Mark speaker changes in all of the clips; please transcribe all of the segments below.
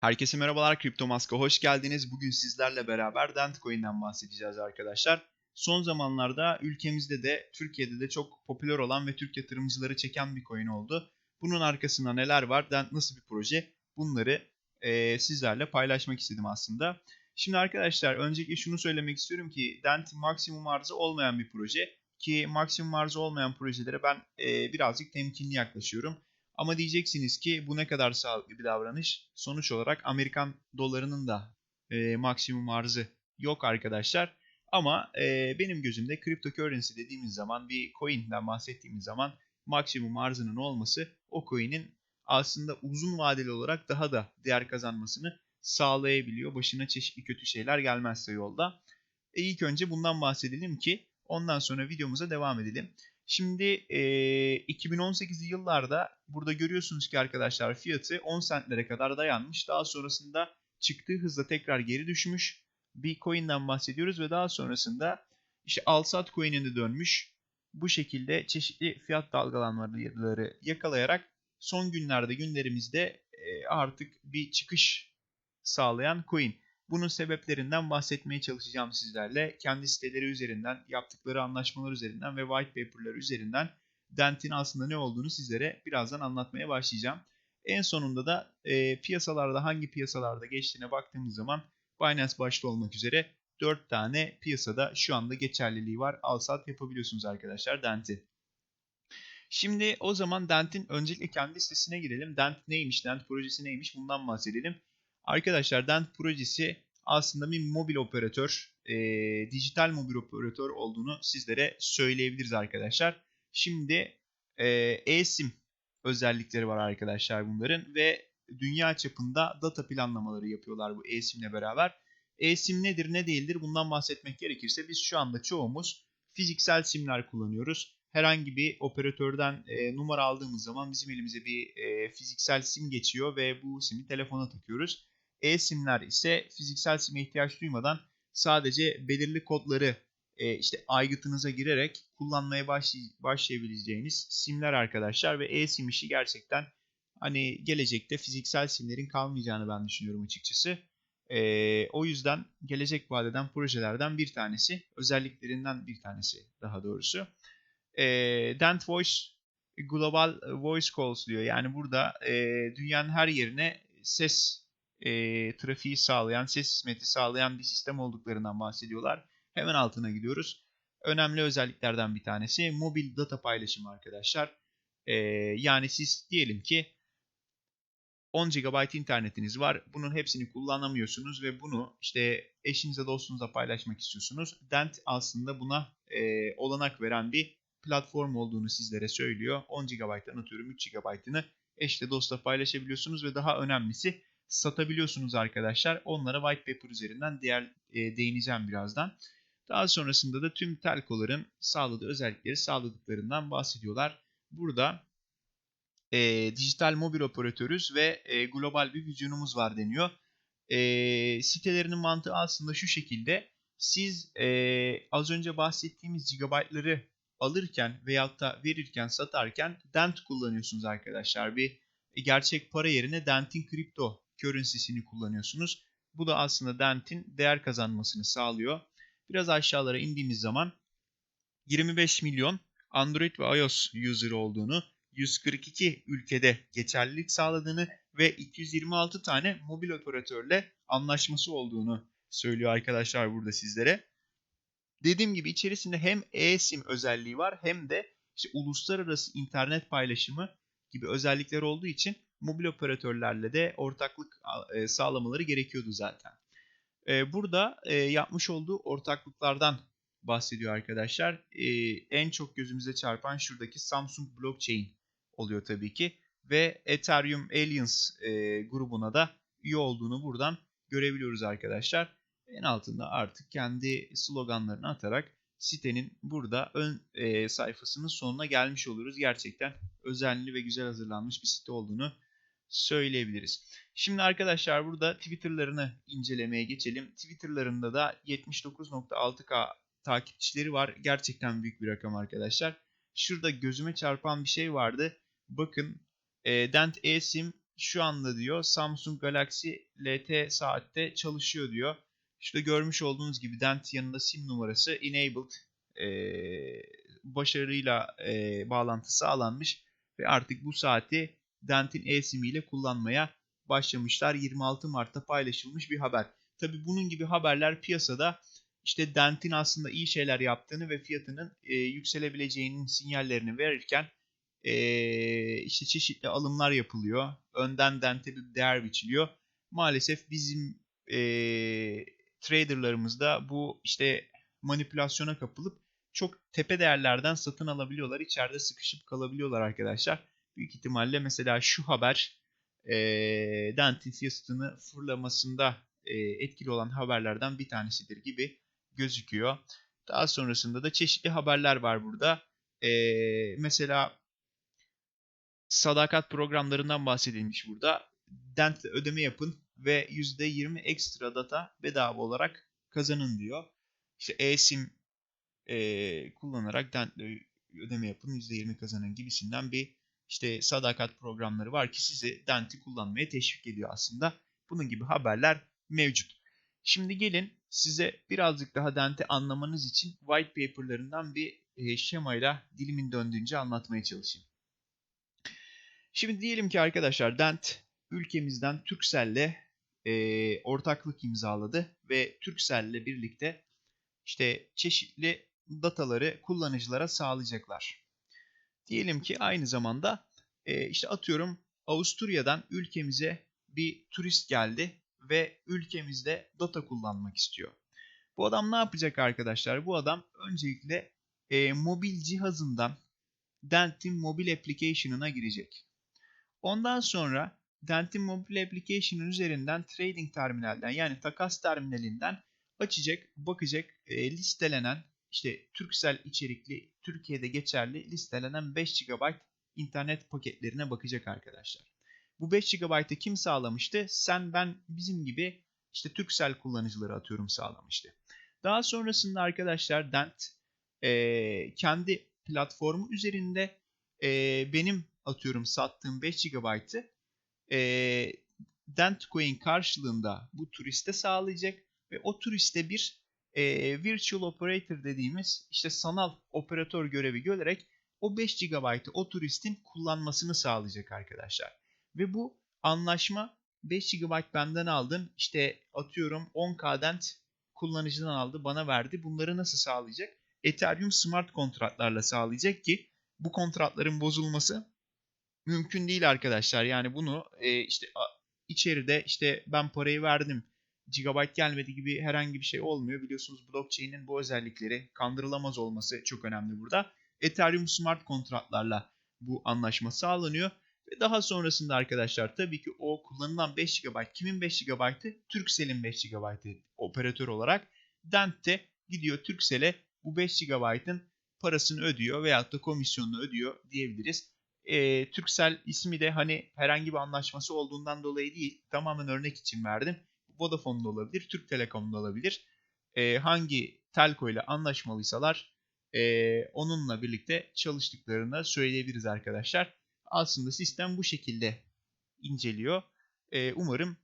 Speaker 1: Herkese merhabalar Kripto Mask'a hoş geldiniz. Bugün sizlerle beraber Dentcoin'den bahsedeceğiz arkadaşlar. Son zamanlarda ülkemizde de Türkiye'de de çok popüler olan ve Türk yatırımcıları çeken bir coin oldu. Bunun arkasında neler var? Dent nasıl bir proje? Bunları e, sizlerle paylaşmak istedim aslında. Şimdi arkadaşlar öncelikle şunu söylemek istiyorum ki Dent maksimum arzı olmayan bir proje. Ki maksimum arzı olmayan projelere ben e, birazcık temkinli yaklaşıyorum. Ama diyeceksiniz ki bu ne kadar sağlıklı bir davranış. Sonuç olarak Amerikan dolarının da e, maksimum arzı yok arkadaşlar. Ama e, benim gözümde cryptocurrency dediğimiz zaman bir coin'den bahsettiğimiz zaman maksimum arzının olması o coin'in aslında uzun vadeli olarak daha da değer kazanmasını sağlayabiliyor. Başına çeşitli kötü şeyler gelmezse yolda. E ilk önce bundan bahsedelim ki ondan sonra videomuza devam edelim. Şimdi e, 2018'li yıllarda burada görüyorsunuz ki arkadaşlar fiyatı 10 centlere kadar dayanmış. Daha sonrasında çıktığı hızla tekrar geri düşmüş. Bir coin'den bahsediyoruz ve daha sonrasında işte Alsat coin'ine dönmüş. Bu şekilde çeşitli fiyat dalgalanmaları yakalayarak son günlerde günlerimizde artık bir çıkış sağlayan coin. Bunun sebeplerinden bahsetmeye çalışacağım sizlerle. Kendi siteleri üzerinden, yaptıkları anlaşmalar üzerinden ve white paper'lar üzerinden Dent'in aslında ne olduğunu sizlere birazdan anlatmaya başlayacağım. En sonunda da e, piyasalarda hangi piyasalarda geçtiğine baktığımız zaman Binance başta olmak üzere 4 tane piyasada şu anda geçerliliği var. Al sat yapabiliyorsunuz arkadaşlar Dent'i. Şimdi o zaman Dent'in öncelikle kendi sitesine girelim. Dent neymiş, Dent projesi neymiş bundan bahsedelim. Arkadaşlar Dent projesi aslında bir mobil operatör, e, dijital mobil operatör olduğunu sizlere söyleyebiliriz arkadaşlar. Şimdi e, eSIM özellikleri var arkadaşlar bunların ve dünya çapında data planlamaları yapıyorlar bu eSIM beraber. eSIM nedir ne değildir bundan bahsetmek gerekirse biz şu anda çoğumuz fiziksel simler kullanıyoruz. Herhangi bir operatörden e, numara aldığımız zaman bizim elimize bir e, fiziksel sim geçiyor ve bu simi telefona takıyoruz. E-simler ise fiziksel sime ihtiyaç duymadan sadece belirli kodları e, işte aygıtınıza girerek kullanmaya başlay başlayabileceğiniz simler arkadaşlar ve e-sim işi gerçekten hani gelecekte fiziksel simlerin kalmayacağını ben düşünüyorum açıkçası. E, o yüzden gelecek vadeden projelerden bir tanesi, özelliklerinden bir tanesi daha doğrusu. E, Dent Voice Global Voice Calls diyor. Yani burada e, dünyanın her yerine ses e, trafiği sağlayan, ses hizmeti sağlayan bir sistem olduklarından bahsediyorlar. Hemen altına gidiyoruz. Önemli özelliklerden bir tanesi mobil data paylaşımı arkadaşlar. E, yani siz diyelim ki 10 GB internetiniz var. Bunun hepsini kullanamıyorsunuz ve bunu işte eşinize dostunuza paylaşmak istiyorsunuz. Dent aslında buna e, olanak veren bir platform olduğunu sizlere söylüyor. 10 GB'dan atıyorum 3 GB'ını eşle dostla paylaşabiliyorsunuz ve daha önemlisi satabiliyorsunuz arkadaşlar. Onlara white paper üzerinden diğer e, değineceğim birazdan. Daha sonrasında da tüm telkoların sağladığı özellikleri sağladıklarından bahsediyorlar. Burada e, dijital mobil operatörüz ve e, global bir vizyonumuz var deniyor. E, sitelerinin mantığı aslında şu şekilde. Siz e, az önce bahsettiğimiz gigabaytları alırken veyahut da verirken satarken Dent kullanıyorsunuz arkadaşlar. Bir gerçek para yerine Dent'in kripto currency'sini kullanıyorsunuz. Bu da aslında Dent'in değer kazanmasını sağlıyor. Biraz aşağılara indiğimiz zaman 25 milyon Android ve iOS user olduğunu, 142 ülkede geçerlilik sağladığını ve 226 tane mobil operatörle anlaşması olduğunu söylüyor arkadaşlar burada sizlere. Dediğim gibi içerisinde hem eSIM özelliği var hem de işte uluslararası internet paylaşımı gibi özellikler olduğu için mobil operatörlerle de ortaklık e, sağlamaları gerekiyordu zaten. E, burada e, yapmış olduğu ortaklıklardan bahsediyor arkadaşlar. En çok gözümüze çarpan şuradaki Samsung Blockchain oluyor tabii ki. Ve Ethereum Aliens grubuna da üye olduğunu buradan görebiliyoruz arkadaşlar. En altında artık kendi sloganlarını atarak sitenin burada ön sayfasının sonuna gelmiş oluyoruz. Gerçekten özenli ve güzel hazırlanmış bir site olduğunu söyleyebiliriz. Şimdi arkadaşlar burada Twitter'larını incelemeye geçelim. Twitter'larında da 79.6k takipçileri var. Gerçekten büyük bir rakam arkadaşlar. Şurada gözüme çarpan bir şey vardı. Bakın e, Dent eSIM şu anda diyor Samsung Galaxy LT saatte çalışıyor diyor. İşte görmüş olduğunuz gibi Dent yanında sim numarası enabled e, başarıyla e, bağlantı sağlanmış ve artık bu saati Dent'in eSIM ile kullanmaya başlamışlar. 26 Mart'ta paylaşılmış bir haber. Tabi bunun gibi haberler piyasada işte Dent'in aslında iyi şeyler yaptığını ve fiyatının e, yükselebileceğinin sinyallerini verirken e, işte çeşitli alımlar yapılıyor. Önden Dent'e bir değer biçiliyor. Maalesef bizim e, traderlarımız da bu işte manipülasyona kapılıp çok tepe değerlerden satın alabiliyorlar. İçeride sıkışıp kalabiliyorlar arkadaşlar. Büyük ihtimalle mesela şu haber e, Dent'in fiyatını fırlamasında e, etkili olan haberlerden bir tanesidir gibi gözüküyor. Daha sonrasında da çeşitli haberler var burada. E, mesela sadakat programlarından bahsedilmiş burada. Dent'le ödeme yapın ve %20 ekstra data bedava olarak kazanın diyor. İşte eSIM e, kullanarak Dent'le ödeme yapın %20 kazanın gibisinden bir işte sadakat programları var ki sizi Dent'i kullanmaya teşvik ediyor aslında. Bunun gibi haberler mevcut. Şimdi gelin size birazcık daha Dent'i anlamanız için white paper'larından bir e, şemayla dilimin döndüğünce anlatmaya çalışayım. Şimdi diyelim ki arkadaşlar Dent ülkemizden Turkcell'le e, ortaklık imzaladı ve Turkcell'le birlikte işte çeşitli dataları kullanıcılara sağlayacaklar. Diyelim ki aynı zamanda e, işte atıyorum Avusturya'dan ülkemize bir turist geldi ve ülkemizde data kullanmak istiyor. Bu adam ne yapacak arkadaşlar? Bu adam öncelikle e, mobil cihazından Dent'in mobil application'ına girecek. Ondan sonra Dent'in mobil application üzerinden trading terminalden yani takas terminalinden açacak, bakacak e, listelenen işte Turkcell içerikli Türkiye'de geçerli listelenen 5 GB internet paketlerine bakacak arkadaşlar. Bu 5 GB'ı kim sağlamıştı? Sen ben bizim gibi işte Turkcell kullanıcıları atıyorum sağlamıştı. Daha sonrasında arkadaşlar Dent e, kendi platformu üzerinde e, benim atıyorum sattığım 5 GB'ı e, Dentcoin karşılığında bu turiste sağlayacak ve o turiste bir e, virtual operator dediğimiz işte sanal operatör görevi görerek o 5 GB'ı o turistin kullanmasını sağlayacak arkadaşlar. Ve bu anlaşma 5 GB benden aldın işte atıyorum 10K dent kullanıcıdan aldı bana verdi. Bunları nasıl sağlayacak? Ethereum smart kontratlarla sağlayacak ki bu kontratların bozulması mümkün değil arkadaşlar. Yani bunu e, işte içeride işte ben parayı verdim gigabyte gelmedi gibi herhangi bir şey olmuyor. Biliyorsunuz blockchain'in bu özellikleri kandırılamaz olması çok önemli burada. Ethereum smart kontratlarla bu anlaşma sağlanıyor. Ve daha sonrasında arkadaşlar tabii ki o kullanılan 5 GB kimin 5 GB'ı? Turkcell'in 5 GB'ı operatör olarak. Dent de gidiyor Turkcell'e bu 5 GB'ın parasını ödüyor veyahut da komisyonunu ödüyor diyebiliriz. E, Turkcell ismi de hani herhangi bir anlaşması olduğundan dolayı değil tamamen örnek için verdim. Vodafone'da olabilir, Türk Telekom'da olabilir. E, hangi telco ile anlaşmalıysalar e, onunla birlikte çalıştıklarını söyleyebiliriz arkadaşlar. Aslında sistem bu şekilde inceliyor. E, umarım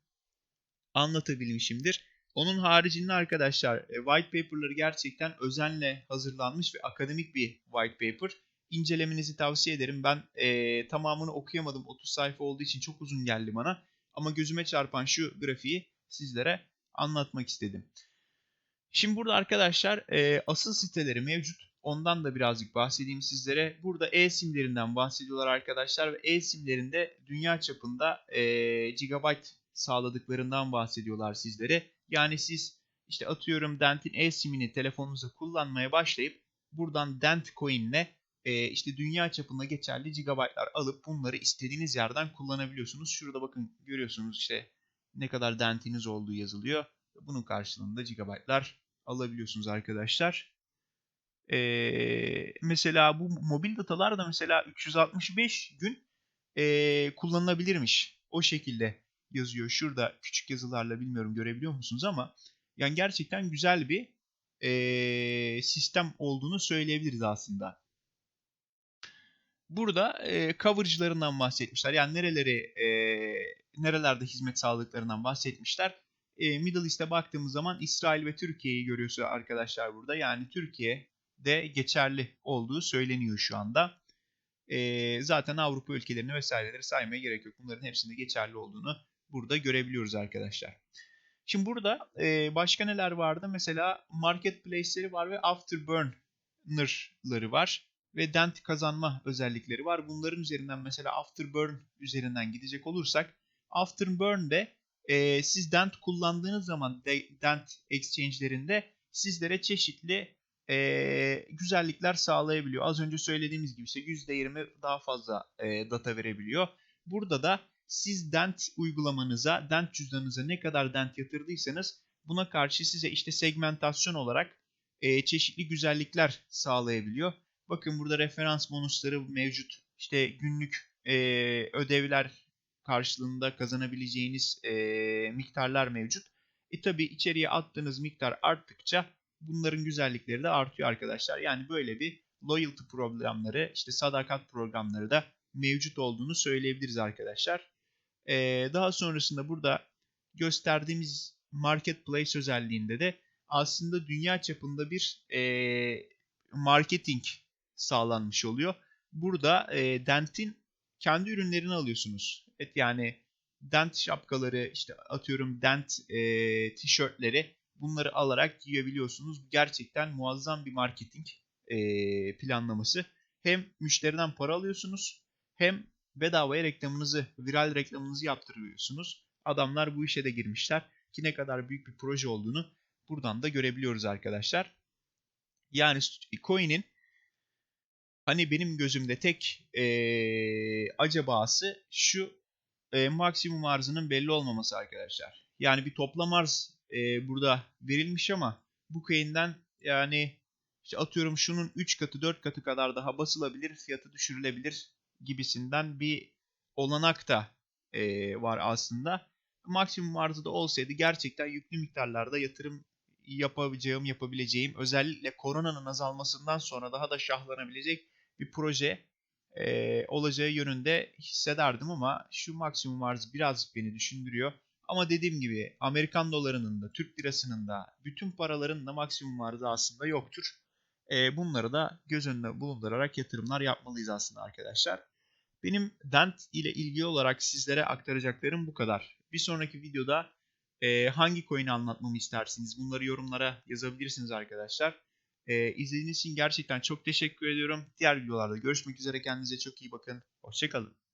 Speaker 1: anlatabilmişimdir. Onun haricinde arkadaşlar e, white paper'ları gerçekten özenle hazırlanmış ve akademik bir white paper. İncelemenizi tavsiye ederim. Ben e, tamamını okuyamadım. 30 sayfa olduğu için çok uzun geldi bana. Ama gözüme çarpan şu grafiği sizlere anlatmak istedim. Şimdi burada arkadaşlar e, asıl siteleri mevcut. Ondan da birazcık bahsedeyim sizlere. Burada e-simlerinden bahsediyorlar arkadaşlar ve e-simlerinde dünya çapında e, gigabyte sağladıklarından bahsediyorlar sizlere. Yani siz işte atıyorum Dent'in e-simini telefonunuza kullanmaya başlayıp buradan Dent Coin'le e, işte dünya çapında geçerli gigabaytlar alıp bunları istediğiniz yerden kullanabiliyorsunuz. Şurada bakın görüyorsunuz işte ne kadar dentiniz olduğu yazılıyor. Bunun karşılığında gigabaytlar alabiliyorsunuz arkadaşlar. Ee, mesela bu mobil datalar da mesela 365 gün e, kullanılabilirmiş. O şekilde yazıyor. Şurada küçük yazılarla bilmiyorum görebiliyor musunuz ama yani gerçekten güzel bir e, sistem olduğunu söyleyebiliriz aslında. Burada e, coverage'larından bahsetmişler. Yani nereleri e, nerelerde hizmet sağladıklarından bahsetmişler. E, Middle East'e baktığımız zaman İsrail ve Türkiye'yi görüyorsunuz arkadaşlar burada. Yani Türkiye'de geçerli olduğu söyleniyor şu anda. E, zaten Avrupa ülkelerini vesaireleri saymaya gerek yok. Bunların hepsinde geçerli olduğunu burada görebiliyoruz arkadaşlar. Şimdi burada e, başka neler vardı? Mesela marketplace'leri var ve afterburner'ları var ve dent kazanma özellikleri var. Bunların üzerinden mesela afterburn üzerinden gidecek olursak afterburn'de e, siz dent kullandığınız zaman de, dent exchange'lerinde sizlere çeşitli e, güzellikler sağlayabiliyor. Az önce söylediğimiz gibi işte %20 daha fazla e, data verebiliyor. Burada da siz dent uygulamanıza, dent cüzdanınıza ne kadar dent yatırdıysanız buna karşı size işte segmentasyon olarak e, çeşitli güzellikler sağlayabiliyor. Bakın burada referans bonusları mevcut. İşte günlük e, ödevler karşılığında kazanabileceğiniz e, miktarlar mevcut. E tabi içeriye attığınız miktar arttıkça bunların güzellikleri de artıyor arkadaşlar. Yani böyle bir loyalty programları, işte sadakat programları da mevcut olduğunu söyleyebiliriz arkadaşlar. Ee, daha sonrasında burada gösterdiğimiz marketplace özelliğinde de aslında dünya çapında bir e, marketing sağlanmış oluyor. Burada e, Dent'in kendi ürünlerini alıyorsunuz. Evet yani Dent şapkaları işte atıyorum Dent e, tişörtleri bunları alarak giyebiliyorsunuz. Gerçekten muazzam bir marketing e, planlaması. Hem müşteriden para alıyorsunuz hem bedavaya reklamınızı, viral reklamınızı yaptırıyorsunuz. Adamlar bu işe de girmişler ki ne kadar büyük bir proje olduğunu buradan da görebiliyoruz arkadaşlar. Yani coin'in hani benim gözümde tek ee, acabası şu e, maksimum arzının belli olmaması arkadaşlar. Yani bir toplam arz e, burada verilmiş ama bu coin'den yani işte atıyorum şunun 3 katı 4 katı kadar daha basılabilir, fiyatı düşürülebilir gibisinden bir olanak da e, var aslında. Maksimum arzı da olsaydı gerçekten yüklü miktarlarda yatırım yapabileceğim, yapabileceğim özellikle koronanın azalmasından sonra daha da şahlanabilecek bir proje e, olacağı yönünde hissederdim ama şu maksimum arz biraz beni düşündürüyor. Ama dediğim gibi Amerikan dolarının da Türk lirasının da bütün paraların da maksimum arzı aslında yoktur. E, bunları da göz önünde bulundurarak yatırımlar yapmalıyız aslında arkadaşlar. Benim Dent ile ilgili olarak sizlere aktaracaklarım bu kadar. Bir sonraki videoda e, hangi coin'i anlatmamı istersiniz? Bunları yorumlara yazabilirsiniz arkadaşlar. E, izlediğiniz için gerçekten çok teşekkür ediyorum. Diğer videolarda görüşmek üzere. Kendinize çok iyi bakın. Hoşçakalın.